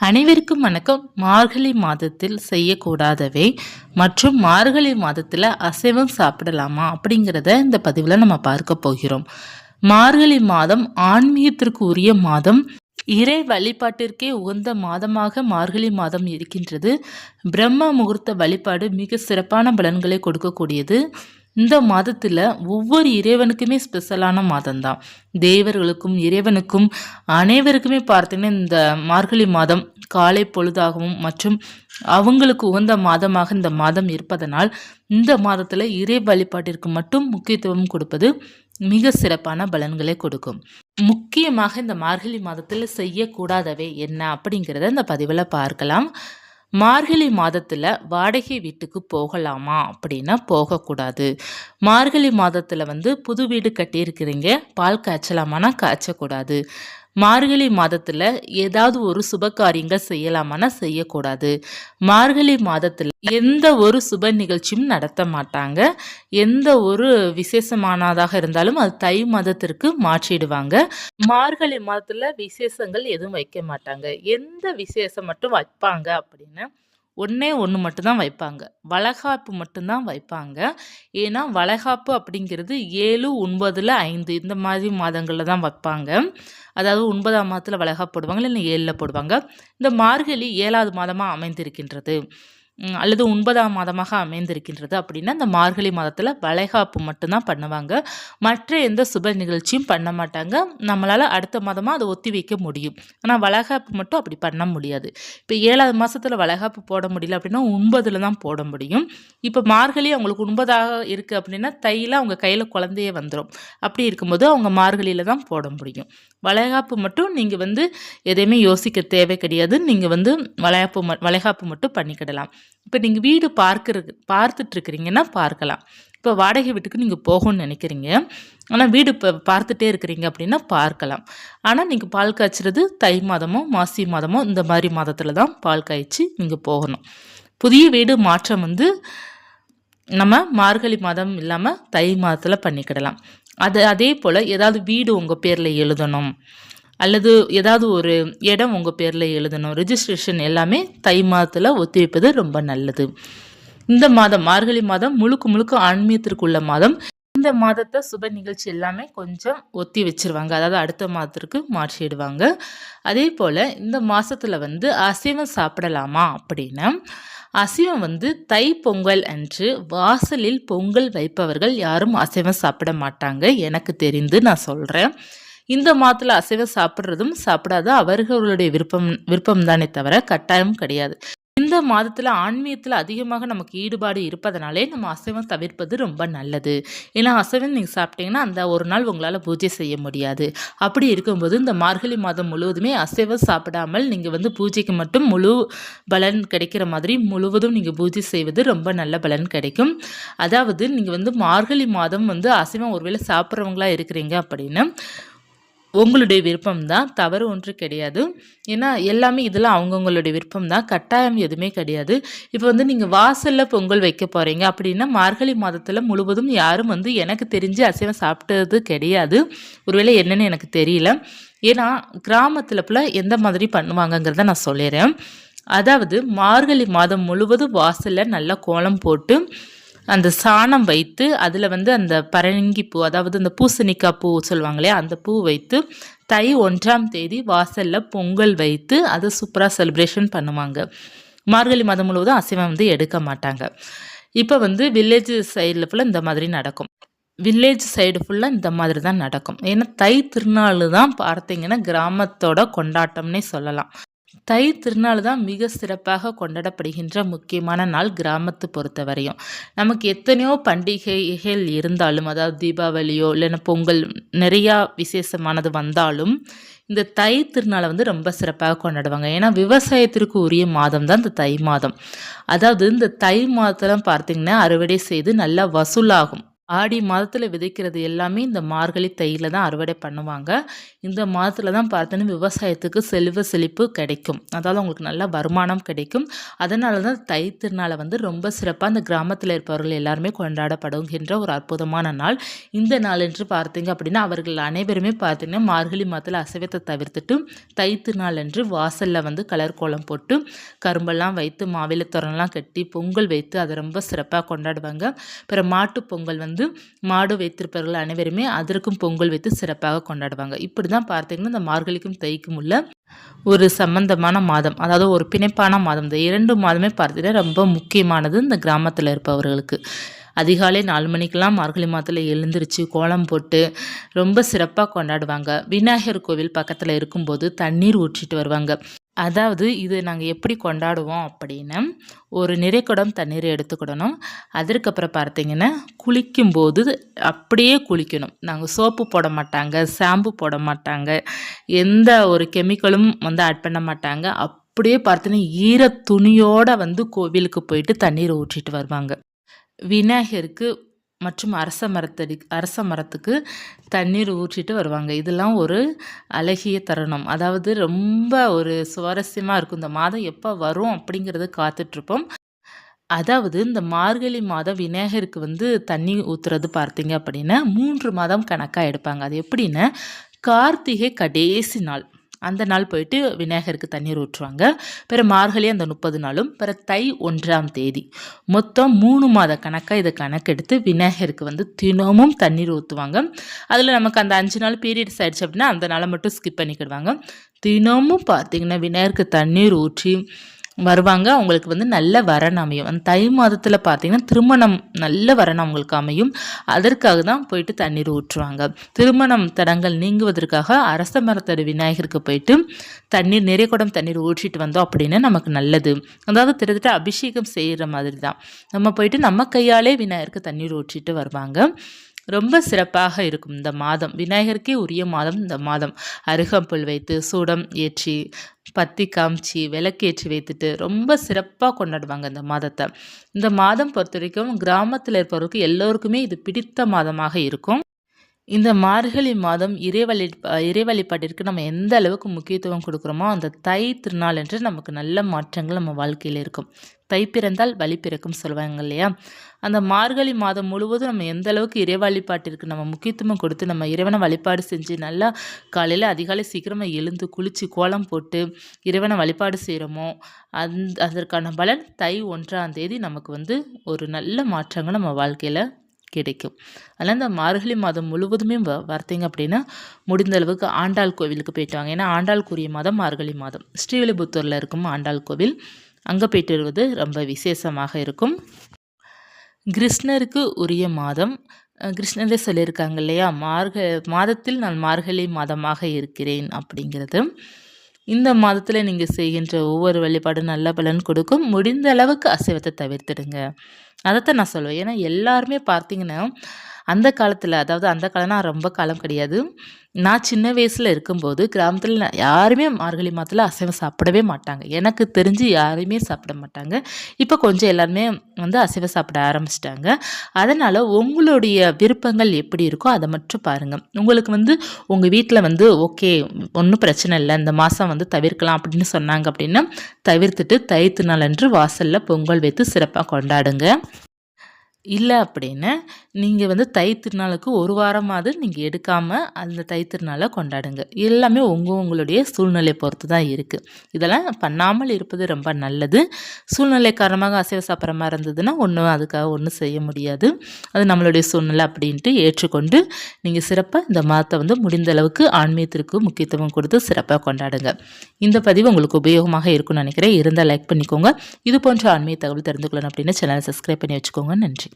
அனைவருக்கும் வணக்கம். மார்கழி மாதத்தில் செய்யக்கூடாதவை மற்றும் மார்கழி மாதத்தில் அசைவம் சாப்பிடலாமா அப்படிங்கிறத இந்த பதிவில் நம்ம பார்க்க போகிறோம். மார்கழி மாதம் ஆன்மீகத்திற்கு உரிய மாதம். இறை வழிபாட்டிற்கே உகந்த மாதமாக மார்கழி மாதம் இருக்கின்றது. பிரம்ம முகூர்த்த வழிபாடு மிக சிறப்பான பலன்களை கொடுக்கக்கூடியது. இந்த மாதத்தில் ஒவ்வொரு இறைவனுக்குமே ஸ்பெஷலான மாதம் தான் தேவர்களுக்கும் இறைவனுக்கும் அனைவருக்குமே பார்த்தீங்கன்னா இந்த மார்கழி மாதம் காலை பொழுதாகவும் மற்றும் அவங்களுக்கு உகந்த மாதமாக இந்த மாதம் இருப்பதனால் இந்த மாதத்தில் இறை வழிபாட்டிற்கு மட்டும் முக்கியத்துவம் கொடுப்பது மிக சிறப்பான பலன்களை கொடுக்கும். முக்கியமாக இந்த மார்கழி மாதத்தில் செய்யக்கூடாதவை என்ன அப்படிங்கிறத இந்த பதிவில் பார்க்கலாம். மார்கழி மாதத்தில் வாடகை வீட்டுக்கு போகலாமா அப்படின்னா போகக்கூடாது. மார்கழி மாதத்தில் வந்து புது வீடு கட்டியிருக்கிறீங்க பால் காய்ச்சலாமான்னா காய்ச்சக்கூடாது. மார்கழி மாதத்தில் ஏதாவது ஒரு சுப காரியங்கள் செய்யலாமான்னா செய்யக்கூடாது. மார்கழி மாதத்தில் எந்த ஒரு சுப நிகழ்ச்சியும் நடத்த மாட்டாங்க. எந்த ஒரு விசேஷமானதாக இருந்தாலும் அது தை மாதத்திற்கு மாற்றிடுவாங்க. மார்கழி மாதத்தில் விசேஷங்கள் எதுவும் வைக்க மாட்டாங்க. எந்த விசேஷம் மட்டும் வைப்பாங்க அப்படின்னு ஒன்றே ஒன்று மட்டும்தான் வைப்பாங்க. வளகாப்பு மட்டும்தான் வைப்பாங்க. ஏன்னா வளகாப்பு அப்படிங்கிறது ஏழு ஒன்பதில் ஐந்து இந்த மாதிரி மாதங்களில் தான் வைப்பாங்க. அதாவது ஒன்பதாம் மாதத்தில் வளகாப்பு போடுவாங்க இல்லைன்னா ஏழில் போடுவாங்க. இந்த மார்கழி ஏழாவது மாதமாக அமைந்திருக்கின்றது. அல்லது ஒன்பதாம் மாதமாக அமைந்திருக்கின்றது அப்படின்னா இந்த மார்கழி மாதத்தில் வளைகாப்பு மட்டும்தான் பண்ணுவாங்க. மற்ற எந்த சுப நிகழ்ச்சியும் பண்ண மாட்டாங்க. நம்மளால் அடுத்த மாதமாக அதை ஒத்தி வைக்க முடியும். ஆனால் வளைகாப்பு மட்டும் அப்படி பண்ண முடியாது. இப்போ ஏழாவது மாதத்தில் வளைகாப்பு போட முடியல அப்படின்னா ஒன்பதில் தான் போட முடியும். இப்போ மார்கழி அவங்களுக்கு ஒன்பதாக இருக்குது அப்படின்னா தையில் அவங்க கையில் குழந்தையே வந்துடும் அப்படி இருக்கும்போது அவங்க மார்கழியில் தான் போட முடியும். வளைகாப்பு மட்டும் நீங்கள் வந்து எதையுமே யோசிக்க தேவை கிடையாது. நீங்கள் வந்து வளையாப்பு ம வளைகாப்பு மட்டும் பண்ணிக்கிடலாம். இப்போ நீங்கள் வீடு பார்க்கறது பார்த்துட்ருக்குறீங்கன்னா பார்க்கலாம். இப்போ வாடகை வீட்டுக்கு நீங்கள் போகணும்னு நினைக்கிறீங்க. ஆனால் வீடு இப்போ பார்த்துட்டே இருக்கிறீங்க அப்படின்னா பார்க்கலாம். ஆனால் நீங்கள் பால் காய்ச்சிறது தை மாதமோ மாசி மாதமோ இந்த மாதிரி மாதத்தில் தான் பால் காய்ச்சி நீங்கள் போகணும். புதிய வீடு மாற்றம் வந்து நம்ம மார்கழி மாதம் இல்லாமல் தை மாதத்தில் பண்ணிக்கிடலாம். அது அதே போல் ஏதாவது வீடு உங்கள் பேரில் எழுதணும். அல்லது ஏதாவது ஒரு இடம் உங்கள் பேரில் எழுதணும். ரிஜிஸ்ட்ரேஷன் எல்லாமே தை மாதத்தில் ஒத்திவைப்பது ரொம்ப நல்லது. இந்த மாதம் மார்கழி மாதம் முழுக்க முழுக்க ஆன்மீகத்திற்குள்ள மாதம். இந்த மாதத்தை சுப நிகழ்ச்சி எல்லாமே கொஞ்சம் ஒத்தி வச்சிருவாங்க. அதாவது அடுத்த மாதத்திற்கு மாற்றிடுவாங்க. அதே போல் இந்த மாதத்தில் வந்து அசைவம் சாப்பிடலாமா அப்படின்னா அசைவம் வந்து தை பொங்கல் அன்று வாசலில் பொங்கல் வைப்பவர்கள் யாரும் அசைவம் சாப்பிட மாட்டாங்க. எனக்கு தெரிந்து நான் சொல்கிறேன் இந்த மாதத்தில் அசைவம் சாப்பிட்றதும் சாப்பிடாத அவர்களுடைய விருப்பம் விருப்பம் தானே தவிர கட்டாயம் கிடையாது. இந்த மாதத்தில் ஆன்மீகத்தில் அதிகமாக நமக்கு ஈடுபாடு இருப்பதனாலே நம்ம அசைவம் தவிர்ப்பது ரொம்ப நல்லது. ஏன்னா அசைவம் நீங்கள் சாப்பிட்டீங்கன்னா அந்த ஒரு நாள் உங்களால் பூஜை செய்ய முடியாது. அப்படி இருக்கும்போது இந்த மார்கழி மாதம் முழுவதுமே அசைவம் சாப்பிடாமல் நீங்கள் வந்து பூஜைக்கு மட்டும் முழு பலன் கிடைக்கிற மாதிரி முழுவதும் நீங்கள் பூஜை செய்வது ரொம்ப நல்ல பலன் கிடைக்கும். அதாவது நீங்கள் வந்து மார்கழி மாதம் வந்து அசைவம் ஒருவேளை சாப்பிட்றவங்களா இருக்கிறீங்க அப்படின்னு உங்களுடைய விருப்பம் தான் தவறு ஒன்று கிடையாது. ஏன்னா எல்லாமே இதெல்லாம் அவங்கவுங்களுடைய விருப்பம் தான் கட்டாயம் எதுவுமே கிடையாது. இப்போ வந்து நீங்கள் வாசலில் பொங்கல் வைக்க போகிறீங்க அப்படின்னா மார்கழி மாதத்தில் முழுவதும் யாரும் வந்து எனக்கு தெரிஞ்சு அசைவம் சாப்பிட்டது கிடையாது. ஒருவேளை என்னென்னு எனக்கு தெரியல. ஏன்னா கிராமத்தில் போல் எந்த மாதிரி பண்ணுவாங்கங்கிறத நான் சொல்லிடுறேன் அதாவது மார்கழி மாதம் முழுவதும் வாசலில் நல்லா கோலம் போட்டு அந்த சாணம் வைத்து அதில் வந்து அந்த பரங்கி பூ அதாவது அந்த பூசணிக்காய் பூ சொல்லுவாங்களே அந்த பூ வைத்து தை ஒன்றாம் தேதி வாசலில் பொங்கல் வைத்து அதை சூப்பராக செலிப்ரேஷன் பண்ணுவாங்க. மார்கழி மாதம் முழுவதும் அசைவம் வந்து எடுக்க மாட்டாங்க. இப்போ வந்து வில்லேஜ் சைடில் ஃபுல்லாக இந்த மாதிரி நடக்கும். வில்லேஜ் சைடு ஃபுல்லாக இந்த மாதிரி தான் நடக்கும். ஏன்னா தை திருநாள் தான் பார்த்தீங்கன்னா கிராமத்தோட கொண்டாட்டம்னே சொல்லலாம். தை திருநாள் தான் மிக சிறப்பாக கொண்டாடப்படுகின்ற முக்கியமான நாள் கிராமத்தை பொறுத்த வரையும் நமக்கு எத்தனையோ பண்டிகைகள் இருந்தாலும் அதாவது தீபாவளியோ இல்லைன்னா பொங்கல் நிறையா விசேஷமானது வந்தாலும் இந்த தை திருநாளை வந்து ரொம்ப சிறப்பாக கொண்டாடுவாங்க. ஏன்னா விவசாயத்திற்கு உரிய மாதம் தான் இந்த தை மாதம். அதாவது இந்த தை மாதத்தெல்லாம் பார்த்திங்கன்னா அறுவடை செய்து நல்லா வசூலாகும். ஆடி மாதத்தில் விதைக்கிறது எல்லாமே இந்த மார்கழி தையில் தான் அறுவடை பண்ணுவாங்க. இந்த மாதத்தில் தான் பார்த்தோன்னா விவசாயத்துக்கு செல்வ செழிப்பு கிடைக்கும். அதாவது அவங்களுக்கு நல்ல வருமானம் கிடைக்கும். அதனால தான் தை திருநாளை வந்து ரொம்ப சிறப்பாக அந்த கிராமத்தில் இருப்பவர்கள் எல்லாருமே கொண்டாடப்படுகின்ற ஒரு அற்புதமான நாள். இந்த நாள் என்று பார்த்தீங்க அப்படின்னா அவர்கள் அனைவருமே பார்த்தீங்கன்னா மார்கழி மாதத்தில் அசைவத்தை தவிர்த்துட்டு தை திருநாள் என்று வாசலில் வந்து கலர் கோலம் போட்டு கரும்பெல்லாம் வைத்து மாவிலை தோரணம்லாம் கட்டி பொங்கல் வைத்து அதை ரொம்ப சிறப்பாக கொண்டாடுவாங்க. பிற மாட்டு பொங்கல் வந்து வந்து மாடு வைத்திருப்பவர்கள் அனைவருமே அதற்கும் பொங்கல் வைத்து சிறப்பாக கொண்டாடுவாங்க. இப்படி தான் பார்த்தீங்கன்னா இந்த மார்கழிக்கும் தைக்கும் உள்ள ஒரு சம்பந்தமான மாதம். அதாவது ஒரு பிணைப்பான மாதம். இந்த இரண்டு மாதமே பார்த்தீங்கன்னா ரொம்ப முக்கியமானது இந்த கிராமத்தில் இருப்பவர்களுக்கு. அதிகாலை நாலு மணிக்கெல்லாம் மார்கழி மாதத்தில் எழுந்திரிச்சு கோலம் போட்டு ரொம்ப சிறப்பாக கொண்டாடுவாங்க. விநாயகர் கோவில் பக்கத்தில் இருக்கும்போது தண்ணீர் ஊற்றிட்டு வருவாங்க. அதாவது இது நாங்கள் எப்படி கொண்டாடுவோம் அப்படின்னு ஒரு நிறைக்குடம் தண்ணீர் எடுத்துக்கிடணும். அதற்கப்புறம் பார்த்தீங்கன்னா குளிக்கும்போது அப்படியே குளிக்கணும். நாங்கள் சோப்பு போட மாட்டாங்க ஷாம்பு போட மாட்டாங்க எந்த ஒரு கெமிக்கலும் வந்து ஆட் பண்ண மாட்டாங்க. அப்படியே பார்த்தீங்கன்னா ஈர துணியோடு வந்து கோவிலுக்கு போயிட்டு தண்ணீர் ஊற்றிட்டு வருவாங்க. விநாயகருக்கு மற்றும் அரச மரத்தடி அரச மரத்துக்கு தண்ணீர் ஊற்றிட்டு வருவாங்க. இதெல்லாம் ஒரு அழகிய தருணம். அதாவது ரொம்ப ஒரு சுவாரஸ்யமாக இருக்கும். இந்த மாதம் எப்போ வரும் அப்படிங்கிறத காத்துட்ருப்போம். அதாவது இந்த மார்கழி மாதம் விநாயகருக்கு வந்து தண்ணி ஊற்றுறது பார்த்தீங்க அப்படின்னா மூன்று மாதம் கணக்காக எடுப்பாங்க. அது எப்படின்னா கார்த்திகை கடைசி நாள். அந்த நாள் போயிட்டு விநாயகருக்கு தண்ணீர் ஊற்றுவாங்க. பிற மார்கழி அந்த முப்பது நாளும் பிற தை ஒன்றாம் தேதி. மொத்தம் மூணு மாத கணக்காக இதை கணக்கெடுத்து விநாயகருக்கு வந்து தினமும் தண்ணீர் ஊற்றுவாங்க அதில் நமக்கு அந்த அஞ்சு நாள் பீரியட்ஸ் ஆயிடுச்சு அப்படின்னா அந்த நாளை மட்டும் ஸ்கிப் பண்ணிக்கிடுவாங்க. தினமும் பார்த்திங்கன்னா விநாயகருக்கு தண்ணீர் ஊற்றி வருவாங்க. அவங்களுக்கு வந்து நல்ல வரன் அமையும். அந்த தை மாதத்தில் பார்த்தீங்கன்னா திருமணம் நல்ல வரன் அவங்களுக்கு அமையும். அதற்காக தான் போயிட்டு தண்ணீர் ஊற்றுவாங்க. திருமணம் தடங்கள் நீங்குவதற்காக அரச மரத்தடி விநாயகருக்கு போயிட்டு தண்ணீர் நிறைய குடம் தண்ணீர் ஊற்றிட்டு வந்தோம் அப்படின்னா நமக்கு நல்லது. அதாவது திட்டத்தட்ட அபிஷேகம் செய்கிற மாதிரி தான். நம்ம போயிட்டு நம்ம கையாலே விநாயகருக்கு தண்ணீர் ஊற்றிட்டு வருவாங்க. ரொம்ப சிறப்பாக இருக்கும் இந்த மாதம். விநாயகருக்கே உரிய மாதம் இந்த மாதம். அருகம்புல் வைத்து சூடம் ஏற்றி பத்தி காமிச்சு விளக்கேற்றி வைத்துட்டு ரொம்ப சிறப்பாக கொண்டாடுவாங்க இந்த மாதத்தை. இந்த மாதம் பொறுத்த வரைக்கும் கிராமத்தில் இருப்பவருக்கு எல்லோருக்குமே இது பிடித்த மாதமாக இருக்கும். இந்த மார்கழி மாதம் இறைவழி இறைவழிபாட்டிற்கு நம்ம எந்த அளவுக்கு முக்கியத்துவம் கொடுக்குறோமோ அந்த தை திருநாள் என்று நமக்கு நல்ல மாற்றங்கள் நம்ம வாழ்க்கையில் இருக்கும். தை பிறந்தால் வழி பிறக்கும் சொல்லுவாங்க இல்லையா? அந்த மார்கழி மாதம் முழுவதும் நம்ம எந்த அளவுக்கு இறை வழிபாட்டிற்கு நம்ம முக்கியத்துவம் கொடுத்து நம்ம இறைவனை வழிபாடு செஞ்சு நல்லா காலையில் அதிகாலை சீக்கிரமாக எழுந்து குளித்து கோலம் போட்டு இறைவனை வழிபாடு செய்கிறோமோ அந் அதற்கான பலன் தை ஒன்றாம் தேதி நமக்கு வந்து ஒரு நல்ல மாற்றங்கள் நம்ம வாழ்க்கையில் கிடைக்கும். அதனால் இந்த மார்கழி மாதம் முழுவதுமே வ வரத்தீங்க அப்படின்னா முடிந்த அளவுக்கு ஆண்டாள் கோவிலுக்கு போயிட்டு வாங்க. ஏன்னா ஆண்டாள்க்குரிய மாதம் மார்கழி மாதம். ஸ்ரீவில்லிபுத்தூரில் இருக்கும் ஆண்டாள் கோவில். அங்கே போயிட்டு வருவது ரொம்ப விசேஷமாக இருக்கும். கிருஷ்ணருக்கு உரிய மாதம். கிருஷ்ணரே சொல்லியிருக்காங்க இல்லையா? மார்க மாதத்தில் நான் மார்கழி மாதமாக இருக்கிறேன் அப்படிங்கிறது. இந்த மாதத்தில் நீங்கள் செய்கின்ற ஒவ்வொரு வழிபாடும் நல்ல பலன் கொடுக்கும். முடிந்த அளவுக்கு அசைவத்தை தவிர்த்துடுங்க. அதைத்தான் நான் சொல்லுவேன் ஏன்னா எல்லாருமே பார்த்தீங்கன்னா அந்த காலத்தில் அதாவது அந்த காலம்னா ரொம்ப காலம் கிடையாது. நான் சின்ன வயசில் இருக்கும்போது கிராமத்தில் யாருமே மார்கழி மாதத்தில் அசைவம் சாப்பிடவே மாட்டாங்க. எனக்கு தெரிஞ்சு யாருமே சாப்பிட மாட்டாங்க. இப்போ கொஞ்சம் எல்லாருமே வந்து அசைவம் சாப்பிட ஆரம்பிச்சிட்டாங்க. அதனால் உங்களுடைய விருப்பங்கள் எப்படி இருக்கோ அதை மட்டும் பாருங்கள் உங்களுக்கு வந்து உங்கள் வீட்டில் வந்து ஓகே ஒன்றும் பிரச்சனை இல்லை இந்த மாதம் வந்து தவிர்க்கலாம் அப்படின்னு சொன்னாங்க அப்படின்னா தவிர்த்துட்டு தைத்து நாள் அன்று வாசலில் பொங்கல் வைத்து சிறப்பாக கொண்டாடுங்க. இல்லை அப்படின்னு நீங்கள் வந்து தை திருநாளுக்கு ஒரு வாரமாவது நீங்கள் எடுக்காமல் அந்த தை திருநாளை கொண்டாடுங்க. எல்லாமே உங்கள் உங்களுடைய சூழ்நிலை பொறுத்து தான் இருக்குது இதெல்லாம் பண்ணாமல் இருப்பது ரொம்ப நல்லது. சூழ்நிலை காரணமாக அசைவ சாப்பிட்ற மாதிரி இருந்ததுன்னா ஒன்றும் அதுக்காக ஒன்றும் செய்ய முடியாது. அது நம்மளுடைய சூழ்நிலை அப்படின்ட்டு ஏற்றுக்கொண்டு நீங்கள் சிறப்பாக இந்த மாதத்தை வந்து முடிந்த அளவுக்கு ஆன்மீகத்திற்கு முக்கியத்துவம் கொடுத்து சிறப்பாக கொண்டாடுங்க. இந்த பதிவு உங்களுக்கு உபயோகமாக இருக்கும்னு நினைக்கிறேன். இருந்தால் லைக் பண்ணிக்கோங்க. இது போன்ற ஆன்மீக தகவல் தெரிந்து கொள்ளணும் அப்படின்னு சேனலை சப்ஸ்கிரைப் பண்ணி வச்சுக்கோங்க. நன்றி.